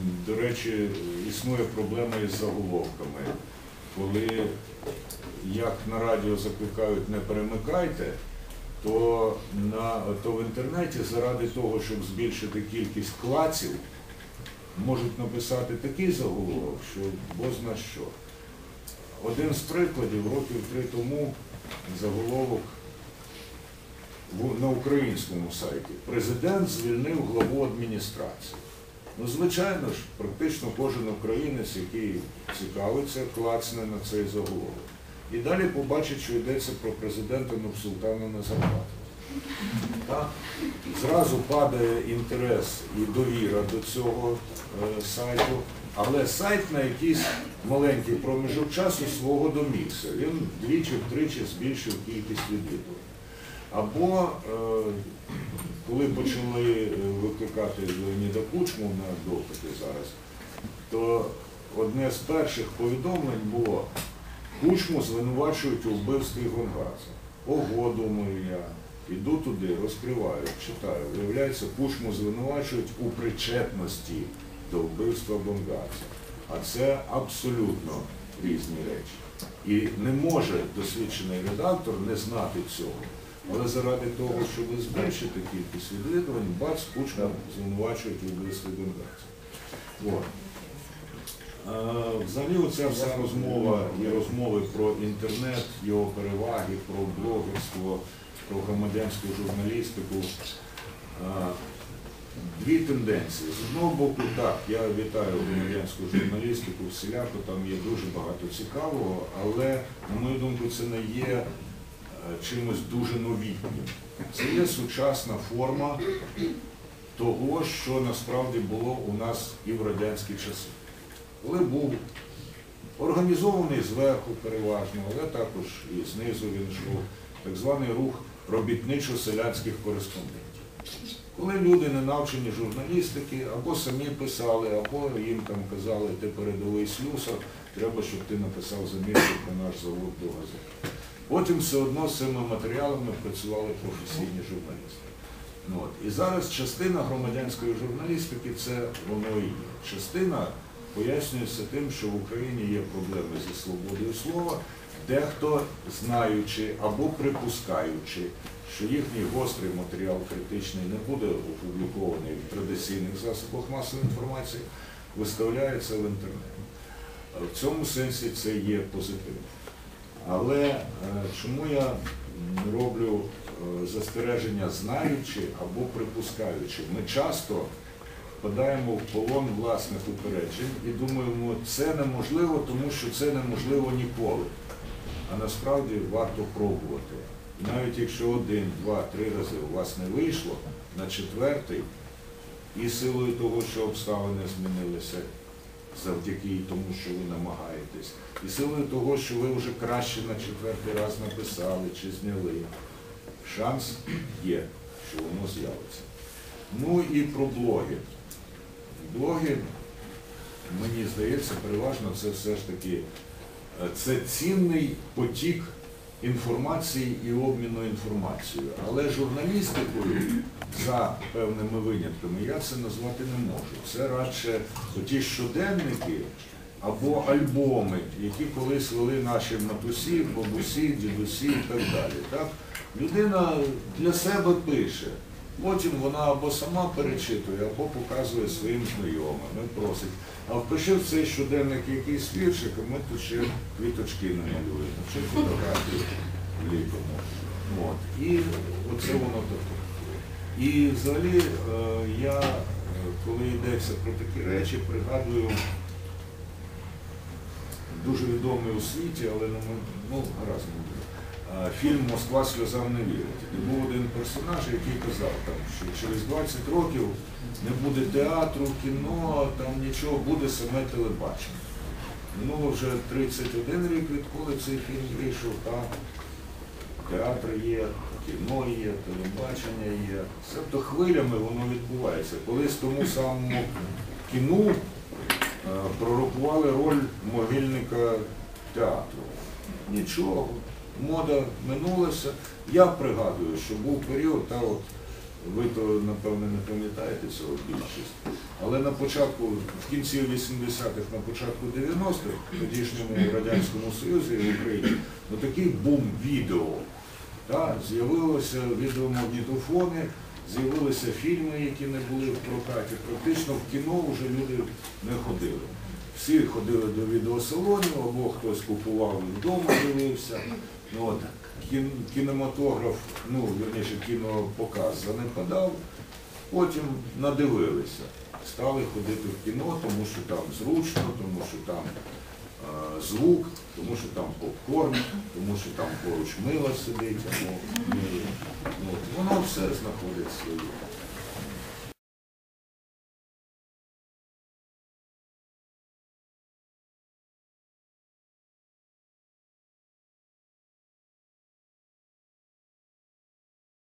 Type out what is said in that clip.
До речі, існує проблема із заголовками. Коли як на радіо закликають не перемикайте, то, на, то в інтернеті заради того, щоб збільшити кількість клаців, можуть написати такий заголовок, що бозна що. Один з прикладів років три тому заголовок на українському сайті. Президент звільнив главу адміністрації. Ну, звичайно ж, практично кожен українець, який цікавиться, клацне на цей заголовок. І далі побачить, що йдеться про президента Нурсултана Назарбатова. Зразу падає інтерес і довіра до цього е, сайту, але сайт на якийсь маленький проміжок часу свого домігся. Він двічі-втричі збільшив кількість відвідувань. Або е, коли почали е, викликати Леоніда Кучму на допити зараз, то одне з перших повідомлень було Кучму звинувачують у вбивстві Гонгадзе. Ого, думаю я. Іду туди, розкриваю, читаю. Виявляється, Кучму звинувачують у причетності до вбивства Гонгадзе. А це абсолютно різні речі. І не може досвідчений редактор не знати цього. Але заради того, щоб збільшити кількість відвідувань, бац, Кучму звинувачують у вбивстві. Е, Взагалі оця вся розмова і розмови про інтернет, його переваги, про блогерство, про громадянську журналістику. Дві тенденції. З одного боку, так, я вітаю громадянську журналістику, всіляко, там є дуже багато цікавого, але, на мою думку, це не є чимось дуже новітнім. Це є сучасна форма того, що насправді було у нас і в радянські часи коли був організований зверху переважно, але також і знизу він йшов, так званий рух робітничо-селянських кореспондентів. Коли люди не навчені журналістики, або самі писали, або їм там казали, ти передовий слюсар, треба, щоб ти написав замірку про наш завод до газети. Потім все одно з цими матеріалами працювали професійні журналісти. Ну, от. І зараз частина громадянської журналістики це воно і є. Частина пояснюється тим, що в Україні є проблеми зі свободою слова, дехто знаючи або припускаючи, що їхній гострий матеріал критичний не буде опублікований в традиційних засобах масової інформації, виставляється в інтернет. В цьому сенсі це є позитивно. Але е, чому я роблю е, застереження знаючи або припускаючи? Ми часто впадаємо в полон власних упереджень і думаємо, це неможливо, тому що це неможливо ніколи. А насправді варто пробувати. І навіть якщо один, два, три рази у вас не вийшло, на четвертий, і силою того, що обставини змінилися завдяки тому, що ви намагаєтесь, і силою того, що ви вже краще на четвертий раз написали чи зняли, шанс є, що воно з'явиться. Ну і про блоги. Блоги, мені здається, переважно це все ж таки е, це цінний потік інформації і обміну інформацією. Але журналістикою, за певними винятками, я це назвати не можу. Це радше ті щоденники або альбоми, які колись вели наші матусі, бабусі, дідусі і так далі. Так? Людина для себе пише. Потім вона або сама перечитує, або показує своїм знайомим, просить. А впиши в цей щоденник якийсь віршик, а ми тут ще квіточки намалюємо, чи фотографії вліпимо. От. І оце воно таке. І взагалі е, я, е, коли йдеться про такі речі, пригадую дуже відомий у світі, але ну, ну гаразд буде. Фільм Москва сльозам не вірить. І був один персонаж, який казав, там, що через 20 років не буде театру, кіно, там нічого, буде саме телебачення. Минуло вже 31 рік, відколи цей фільм вийшов, там театр є, кіно є, телебачення є. Тобто хвилями воно відбувається. Колись тому самому кіну е, пророкували роль могильника театру. Нічого, мода минулася. Я пригадую, що був період, та от Ви то, напевне, не пам'ятаєте цього більшість. Але на початку, в кінці 80-х, на початку 90-х, в тодішньому Радянському Союзі і в Україні, ну такий бум відео. З'явилися відеомагнітофони, з'явилися фільми, які не були в прокаті. Практично в кіно вже люди не ходили. Всі ходили до відеосалонів, або хтось купував і вдома дивився. Ну, от, кін- кінематограф, ну, вірніше, кінопоказ занепадав, потім надивилися. Стали ходити в кіно, тому що там зручно, тому що там е, звук, тому що там попкорн, тому що там поруч мила сидить, або, ну, воно все знаходить свою.